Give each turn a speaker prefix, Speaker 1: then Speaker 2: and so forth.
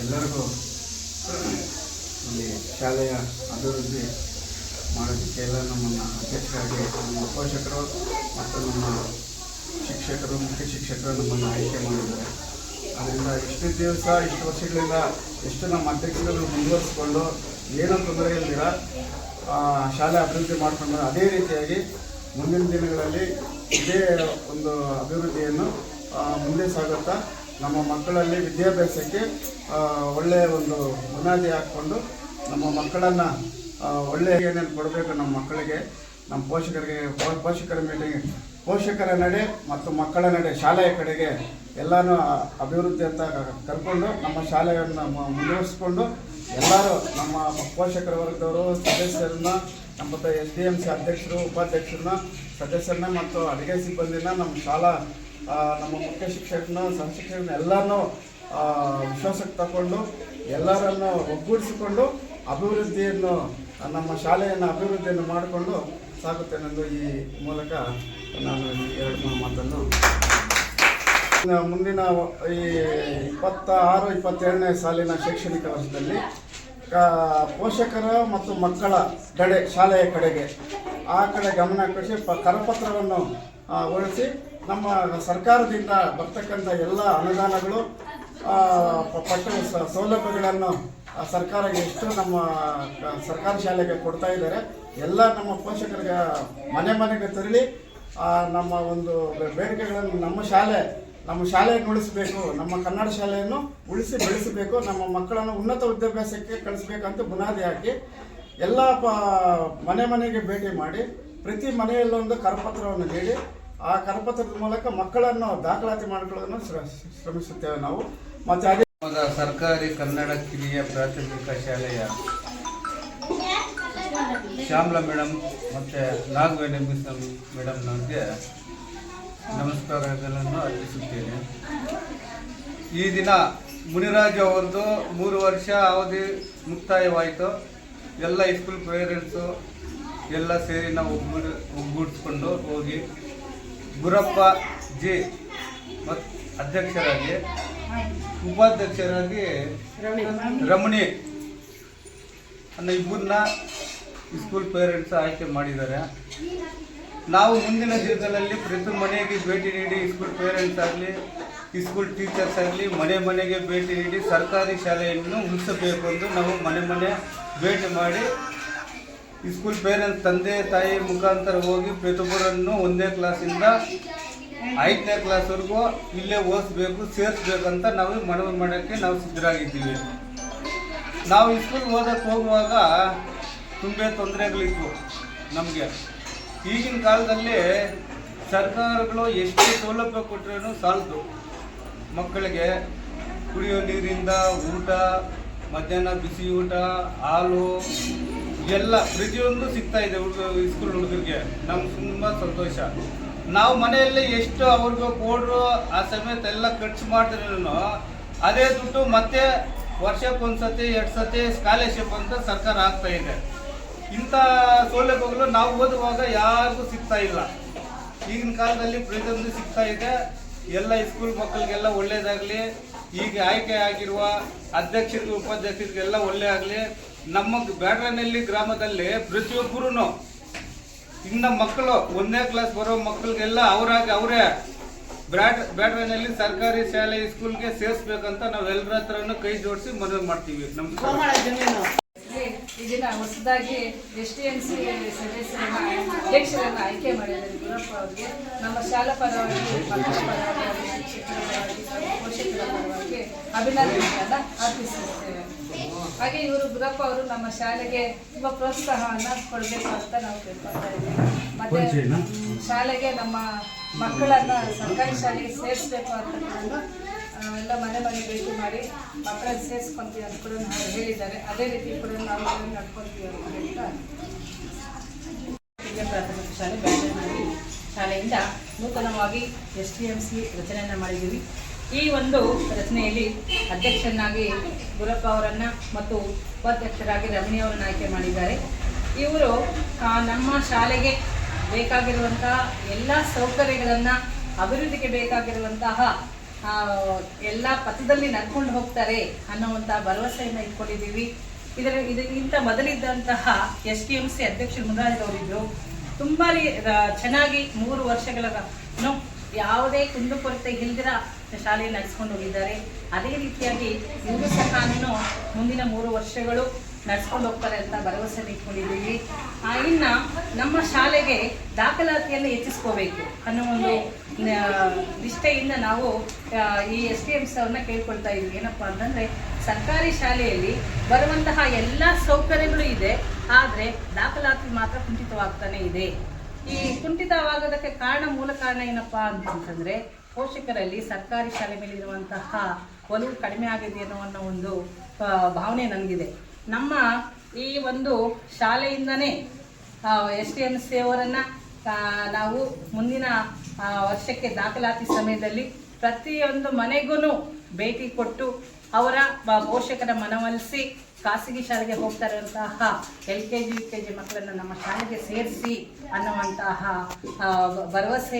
Speaker 1: ಎಲ್ಲರಿಗೂ ಇಲ್ಲಿ ಶಾಲೆಯ ಅಭಿವೃದ್ಧಿ ಮಾಡೋದಕ್ಕೆ ಎಲ್ಲ ನಮ್ಮನ್ನು ಅಧ್ಯಕ್ಷರಾಗಿ, ನಮ್ಮ ಪೋಷಕರು ಮತ್ತು ನಮ್ಮ ಶಿಕ್ಷಕರು, ಮುಖ್ಯ ಶಿಕ್ಷಕರು ನಮ್ಮನ್ನು ಆಯ್ಕೆ ಮಾಡಿದ್ದಾರೆ. ಅದರಿಂದ ಇಷ್ಟು ದಿವಸ, ಇಷ್ಟು ವರ್ಷಗಳಿಂದ ಎಷ್ಟು ನಮ್ಮ ಅಧ್ಯಕ್ಷರು ಮುಂದುವರಿಸ್ಕೊಂಡು ಏನೋ ತೊಂದರೆ ಇಲ್ದಿರ ಶಾಲೆ ಅಭಿವೃದ್ಧಿ ಮಾಡಿಕೊಂಡು ಅದೇ ರೀತಿಯಾಗಿ ಮುಂದಿನ ದಿನಗಳಲ್ಲಿ ಇದೇ ಒಂದು ಅಭಿವೃದ್ಧಿಯನ್ನು ಮುಂದೆ ಸಾಗುತ್ತಾ ನಮ್ಮ ಮಕ್ಕಳಲ್ಲಿ ವಿದ್ಯಾಭ್ಯಾಸಕ್ಕೆ ಒಳ್ಳೆಯ ಒಂದು ಬುನಾದಿ ಹಾಕ್ಕೊಂಡು ನಮ್ಮ ಮಕ್ಕಳನ್ನು ಒಳ್ಳೆಯ ಏನೇನು ಕೊಡಬೇಕು ನಮ್ಮ ಮಕ್ಕಳಿಗೆ. ನಮ್ಮ ಪೋಷಕರಿಗೆ, ಪೋಷಕರ ಮೇಲೆ ಪೋಷಕರ ನಡೆ ಮತ್ತು ಮಕ್ಕಳ ನಡೆ ಶಾಲೆಯ ಕಡೆಗೆ ಎಲ್ಲನೂ ಅಭಿವೃದ್ಧಿ ಅಂತ ಕರ್ಕೊಂಡು ನಮ್ಮ ಶಾಲೆಗಳನ್ನ ಮುಂದುವರಿಸ್ಕೊಂಡು ಎಲ್ಲರೂ ನಮ್ಮ ಪೋಷಕರ ವರ್ಗದವರು, ಸದಸ್ಯರನ್ನ ನಮ್ಮ ಎಸ್ ಡಿ ಎಂ ಸಿ ಅಧ್ಯಕ್ಷರು, ಉಪಾಧ್ಯಕ್ಷರನ್ನ, ಸದಸ್ಯರನ್ನ ಮತ್ತು ಅಡುಗೆ ಸಿಬ್ಬಂದಿನ ನಮ್ಮ ಶಾಲಾ ನಮ್ಮ ಮುಖ್ಯ ಶಿಕ್ಷಕರನ್ನ ಸಹಶಿಕ್ಷಕನ ಎಲ್ಲರನ್ನೂ ವಿಶ್ವಾಸಕ್ಕೆ ತಗೊಂಡು ಎಲ್ಲರನ್ನು ಒಗ್ಗೂಡಿಸಿಕೊಂಡು ಅಭಿವೃದ್ಧಿಯನ್ನು, ನಮ್ಮ ಶಾಲೆಯನ್ನು ಅಭಿವೃದ್ಧಿಯನ್ನು ಮಾಡಿಕೊಂಡು ಸಾಗುತ್ತೇನೆಂದು ಈ ಮೂಲಕ ನಾನು ಎರಡು ಮೂರು ಮಾತನ್ನು ಮುಂದಿನ ಈ ಇಪ್ಪತ್ತ ಆರು ಇಪ್ಪತ್ತೆರಡನೇ ಸಾಲಿನ ಶೈಕ್ಷಣಿಕ ವರ್ಷದಲ್ಲಿ ಪೋಷಕರ ಮತ್ತು ಮಕ್ಕಳ ಕಡೆ, ಶಾಲೆಯ ಕಡೆಗೆ, ಆ ಕಡೆ ಗಮನ ಕೊಡಿಸಿ ಪ, ಕರಪತ್ರವನ್ನು ಹೊರಡಿಸಿ ನಮ್ಮ ಸರ್ಕಾರದಿಂದ ಬರ್ತಕ್ಕಂಥ ಎಲ್ಲ ಅನುದಾನಗಳು ಪಟ್ಟ ಸೌಲಭ್ಯಗಳನ್ನು ಸರ್ಕಾರ ಎಷ್ಟು ನಮ್ಮ ಸರ್ಕಾರಿ ಶಾಲೆಗೆ ಕೊಡ್ತಾ ಇದ್ದಾರೆ, ಎಲ್ಲ ನಮ್ಮ ಪೋಷಕರಿಗೆ ಮನೆ ಮನೆಗೆ ತೆರಳಿ ನಮ್ಮ ಒಂದು ಬೇಡಿಕೆಗಳನ್ನು ನಮ್ಮ ಶಾಲೆ ನಮ್ಮ ಶಾಲೆಯನ್ನು ಉಳಿಸಬೇಕು, ನಮ್ಮ ಕನ್ನಡ ಶಾಲೆಯನ್ನು ಉಳಿಸಿ ಬೆಳೆಸಬೇಕು, ನಮ್ಮ ಮಕ್ಕಳನ್ನು ಉನ್ನತ ವಿದ್ಯಾಭ್ಯಾಸಕ್ಕೆ ಕಳಿಸ್ಬೇಕಂತ ಬುನಾದಿ ಹಾಕಿ ಎಲ್ಲ ಪ, ಮನೆ ಮನೆಗೆ ಭೇಟಿ ಮಾಡಿ, ಪ್ರತಿ ಮನೆಯಲ್ಲೊಂದು ಕರಪತ್ರವನ್ನು ನೀಡಿ, ಆ ಕರಪತ್ರದ ಮೂಲಕ ಮಕ್ಕಳನ್ನು ದಾಖಲಾತಿ ಮಾಡಿಕೊಳ್ಳೋದನ್ನು ಶ್ರ- ಶ್ರಮಿಸುತ್ತೇವೆ ನಾವು. ಮತ್ತು ಅದೇ
Speaker 2: ಸರ್ಕಾರಿ ಕನ್ನಡ ಕಿರಿಯ ಪ್ರಾಥಮಿಕ ಶಾಲೆಯ ಶ್ಯಾಮಲಾ ಮೇಡಮ್ ಮತ್ತು ನಾಗವೇಣಿ ಮಿಸ್ ಮೇಡಮ್ನವ್ರಿಗೆ ನಮಸ್ಕಾರಗಳನ್ನು ಅರ್ಪಿಸುತ್ತೇನೆ. ಈ ದಿನ ಮುನಿರಾಜ್ ಅವರದ್ದು ಮೂರು ವರ್ಷ ಅವಧಿ ಮುಕ್ತಾಯವಾಯಿತು. ಎಲ್ಲ ಸ್ಕೂಲ್ ಪೇರೆಂಟ್ಸು ಎಲ್ಲ ಸೇರಿ ನಾವು ಒಗ್ಗೂಡಿ, ಒಗ್ಗೂಡಿಸ್ಕೊಂಡು ಹೋಗಿ ಗುರಪ್ಪ ಜಿ ಮತ್ತು ಅಧ್ಯಕ್ಷರಾಗಿ, ಉಪಾಧ್ಯಕ್ಷರಾಗಿ ರಮಣಿ ಅನ್ನೋ ಇಬ್ಬರನ್ನ ಸ್ಕೂಲ್ ಪೇರೆಂಟ್ಸ್ ಆಯ್ಕೆ ಮಾಡಿದ್ದಾರೆ. ನಾವು ಮುಂದಿನ ದಿನಗಳಲ್ಲಿ ಪ್ರತಿ ಮನೆಗೆ ಭೇಟಿ ನೀಡಿ ಸ್ಕೂಲ್ ಪೇರೆಂಟ್ಸ್ ಆಗಲಿ ಸ್ಕೂಲ್ ಟೀಚರ್ಸ್ ಆಗಲಿ ಮನೆ ಮನೆಗೆ ಭೇಟಿ ನೀಡಿ ಸರ್ಕಾರಿ ಶಾಲೆಯನ್ನು ಉಳಿಸಬೇಕು ಎಂದು ನಾವು ಮನೆ ಮನೆ ಭೇಟಿ ಮಾಡಿ ಸ್ಕೂಲ್ ಪೇರೆಂಟ್ಸ್ ತಂದೆ ತಾಯಿ ಮುಖಾಂತರ ಹೋಗಿ ಪ್ರತಿಯೊಬ್ಬರನ್ನು ಒಂದೇ ಕ್ಲಾಸಿಂದ ಐದನೇ ಕ್ಲಾಸ್ವರೆಗೂ ಇಲ್ಲೇ ಓದಿಸ್ಬೇಕು, ಸೇರಿಸ್ಬೇಕಂತ ನಾವು ಮನವಿ ಮಾಡೋಕ್ಕೆ ನಾವು ಸಿದ್ಧರಾಗಿದ್ದೀವಿ. ನಾವು ಸ್ಕೂಲ್ ಓದಕ್ಕೆ ಹೋಗುವಾಗ ತುಂಬ ತೊಂದರೆಗಳಿತ್ತು ನಮಗೆ. ಈಗಿನ ಕಾಲದಲ್ಲಿ ಸರ್ಕಾರಗಳು ಎಷ್ಟು ಸೌಲಭ್ಯ ಕೊಟ್ಟರೂ ಸಾಲದು. ಮಕ್ಕಳಿಗೆ ಕುಡಿಯೋ ನೀರಿಂದ ಊಟ, ಮಧ್ಯಾಹ್ನ ಬಿಸಿ ಊಟ, ಹಾಲು, ಎಲ್ಲ ಪ್ರತಿಯೊಂದು ಸಿಗ್ತಾ ಇದೆ ಹುಡುಗ ಸ್ಕೂಲ್ ಹುಡುಗರಿಗೆ. ನಮ್ಗೆ ತುಂಬ ಸಂತೋಷ. ನಾವು ಮನೆಯಲ್ಲಿ ಎಷ್ಟು ಅವ್ರಿಗೆ ಕೊಡ್ರು ಆ ಸಮೇತ ಎಲ್ಲ ಖರ್ಚು ಮಾಡಿದ್ರೂ ಅದೇ ದುಡ್ಡು ಮತ್ತೆ ವರ್ಷಕ್ಕೊಂದ್ಸತಿ ಎರಡು ಸತಿ ಸ್ಕಾಲರ್ಶಿಪ್ ಅಂತ ಸರ್ಕಾರ ಆಗ್ತಾ ಇದೆ. ಇಂಥ ಸೌಲಭ್ಯಗಳು ನಾವು ಓದುವಾಗ ಯಾರಿಗೂ ಸಿಗ್ತಾ ಇಲ್ಲ. ಈಗಿನ ಕಾಲದಲ್ಲಿ ಪ್ರತಿಯೊಂದು ಸಿಗ್ತಾ ಇದೆ. ಎಲ್ಲ ಸ್ಕೂಲ್ ಮಕ್ಕಳಿಗೆಲ್ಲ ಒಳ್ಳೇದಾಗಲಿ ಈಗ ಆಯ್ಕೆ ಆಗಿರುವ ಅಧ್ಯಕ್ಷರಿಗೆ ಉಪಾಧ್ಯಕ್ಷರಿಗೆಲ್ಲ ಒಳ್ಳೆ ಆಗಲಿ ನಮ್ಮ ಬ್ಯಾಡ್ರನಹಳ್ಳಿ ಗ್ರಾಮದಲ್ಲಿ ಪ್ರತಿಯೊಬ್ಬರೂ ಇನ್ನ ಮಕ್ಕಳು ಒಂದನೇ ಕ್ಲಾಸ್ ಬರೋ ಮಕ್ಕಳಿಗೆಲ್ಲ ಅವರಾಗಿ ಅವರೇ ಬ್ಯಾಟ್ ಬ್ಯಾಡ್ರನಲ್ಲಿ ಸರ್ಕಾರಿ ಶಾಲೆ ಸ್ಕೂಲ್ಗೆ ಸೇರಿಸ್ಬೇಕಂತ ನಾವೆಲ್ಲರ ಹತ್ರನೂ ಕೈ ಜೋಡಿಸಿ ಮನವಿ ಮಾಡ್ತೀವಿ. ನಮಸ್ಕಾರ.
Speaker 3: ಈ ದಿನ ಹೊಸದಾಗಿ ಎಸ್ ಟಿ ಎನ್ ಸಿ ಸದಸ್ಯರನ್ನ ಅಧ್ಯಕ್ಷರನ್ನ ಆಯ್ಕೆ ಮಾಡಿದ್ದಾರೆ ಗುರಪ್ಪ ಅವರಿಗೆ. ನಮ್ಮ ಶಾಲಾ ಪರವಾಗಿ ಮಕ್ಕಳ ಪರವಾಗಿ ಶಿಕ್ಷಕರ ಪರವಾಗಿ ಪೋಷಕರ ಪರವಾಗಿ ಅಭಿನಂದನೆಗಳನ್ನ ಅರ್ಪಿಸುತ್ತೇವೆ. ಹಾಗೆ ಇವರು ಗುರಪ್ಪ ಅವರು ನಮ್ಮ ಶಾಲೆಗೆ ತುಂಬ ಪ್ರೋತ್ಸಾಹವನ್ನ ಕೊಡಬೇಕು ಅಂತ ನಾವು ಕೇಳ್ಕೊಳ್ತಾ ಇದ್ದೀವಿ. ಮತ್ತೆ ಶಾಲೆಗೆ ನಮ್ಮ ಮಕ್ಕಳನ್ನ ಸರ್ಕಾರಿ ಶಾಲೆಗೆ ಸೇರಿಸ್ಬೇಕು ಅಂತ ಎಲ್ಲ ಮನೆ ಮನೆ ಭೇಟಿ ಮಾಡಿ ಮಕ್ಕಳನ್ನು ಸೇರಿಸ್ಕೊಂತೀವಿ ಅಂತ ಕೂಡ ನಾವು ಹೇಳಿದ್ದಾರೆ. ಅದೇ ರೀತಿ ಕೂಡ ನಾವು ನಡ್ಕೊತೀವಿ ಅಂತ
Speaker 4: ಪ್ರಾಥಮಿಕ ಶಾಲೆ ಮಾಡಿ ಶಾಲೆಯಿಂದ ನೂತನವಾಗಿ ಎಸ್ ಟಿ ಎಂ ಸಿ ರಚನೆಯನ್ನು ಮಾಡಿದ್ದೀವಿ. ಈ ಒಂದು ರಚನೆಯಲ್ಲಿ ಅಧ್ಯಕ್ಷನಾಗಿ ಗುರಪ್ಪ ಅವರನ್ನು ಮತ್ತು ಉಪಾಧ್ಯಕ್ಷರಾಗಿ ರಮಣಿ ಅವರನ್ನು ಆಯ್ಕೆ ಮಾಡಿದ್ದಾರೆ. ಇವರು ನಮ್ಮ ಶಾಲೆಗೆ ಬೇಕಾಗಿರುವಂತಹ ಎಲ್ಲ ಸೌಕರ್ಯಗಳನ್ನು, ಅಭಿವೃದ್ಧಿಗೆ ಬೇಕಾಗಿರುವಂತಹ ಎಲ್ಲ ಪಥದಲ್ಲಿ ನಡ್ಕೊಂಡು ಹೋಗ್ತಾರೆ ಅನ್ನೋವಂಥ ಭರವಸೆಯನ್ನು ಇಟ್ಕೊಂಡಿದ್ದೀವಿ. ಇದರ, ಇದಕ್ಕಿಂತ ಮೊದಲಿದ್ದಂತಹ ಎಸ್ ಡಿ ಎಂ ಸಿ ಅಧ್ಯಕ್ಷರು ಮುರಾರಿರವರಿದ್ದರು ತುಂಬ ಚೆನ್ನಾಗಿ ಮೂರು ವರ್ಷಗಳ ಯಾವುದೇ ಯಾವುದೇ ಕುಂದುಕೊರತೆ ಇಲ್ದಿರ ಶಾಲೆಯನ್ನು ನಡೆಸ್ಕೊಂಡು ಹೋಗಿದ್ದಾರೆ. ಅದೇ ರೀತಿಯಾಗಿ ಇವರು ಸಹ ಮುಂದಿನ ಮೂರು ವರ್ಷಗಳು ನಡೆಸ್ಕೊಂಡು ಹೋಗ್ತಾರೆ ಅಂತ ಭರವಸೆ ಇಟ್ಕೊಂಡಿದ್ದೀವಿ ಇನ್ನು ನಮ್ಮ ಶಾಲೆಗೆ ದಾಖಲಾತಿಯನ್ನು ಹೆಚ್ಚಿಸ್ಕೋಬೇಕು ಅನ್ನೋ ಒಂದು ನಿಷ್ಠೆಯಿಂದ ನಾವು ಈ ಎಸ್ ಡಿ ಎಂ ಸಿ ಅವ್ರನ್ನ ಕೇಳ್ಕೊಳ್ತಾ ಇದ್ವಿ. ಏನಪ್ಪ ಅಂತಂದರೆ, ಸರ್ಕಾರಿ ಶಾಲೆಯಲ್ಲಿ ಬರುವಂತಹ ಎಲ್ಲ ಸೌಕರ್ಯಗಳು ಇದೆ, ಆದರೆ ದಾಖಲಾತಿ ಮಾತ್ರ ಕುಂಠಿತವಾಗ್ತಾನೆ ಇದೆ. ಈ ಕುಂಠಿತವಾಗೋದಕ್ಕೆ ಕಾರಣ, ಮೂಲ ಕಾರಣ ಏನಪ್ಪ ಅಂತಂದ್ರೆ, ಪೋಷಕರಲ್ಲಿ ಸರ್ಕಾರಿ ಶಾಲೆ ಮೇಲೆ ಇರುವಂತಹ ಒಲವು ಕಡಿಮೆ ಆಗಿದೆ ಅನ್ನೋ ಒಂದು ಭಾವನೆ ನನಗಿದೆ. ನಮ್ಮ ಈ ಒಂದು ಶಾಲೆಯಿಂದನೇ ಎಸ್ ಡಿ ಎಂ ಸಿ ಅವರನ್ನು ನಾವು ಮುಂದಿನ ವರ್ಷಕ್ಕೆ ದಾಖಲಾತಿ ಸಮಯದಲ್ಲಿ ಪ್ರತಿಯೊಂದು ಮನೆಗೂ ಭೇಟಿ ಕೊಟ್ಟು ಅವರ ಪೋಷಕರ ಮನವೊಲಿಸಿ ಖಾಸಗಿ ಶಾಲೆಗೆ ಹೋಗ್ತಾ ಇರುವಂತಹ L K G, U K G ಮಕ್ಕಳನ್ನು ನಮ್ಮ ಶಾಲೆಗೆ ಸೇರಿಸಿ ಅನ್ನುವಂತಹ ಭರವಸೆ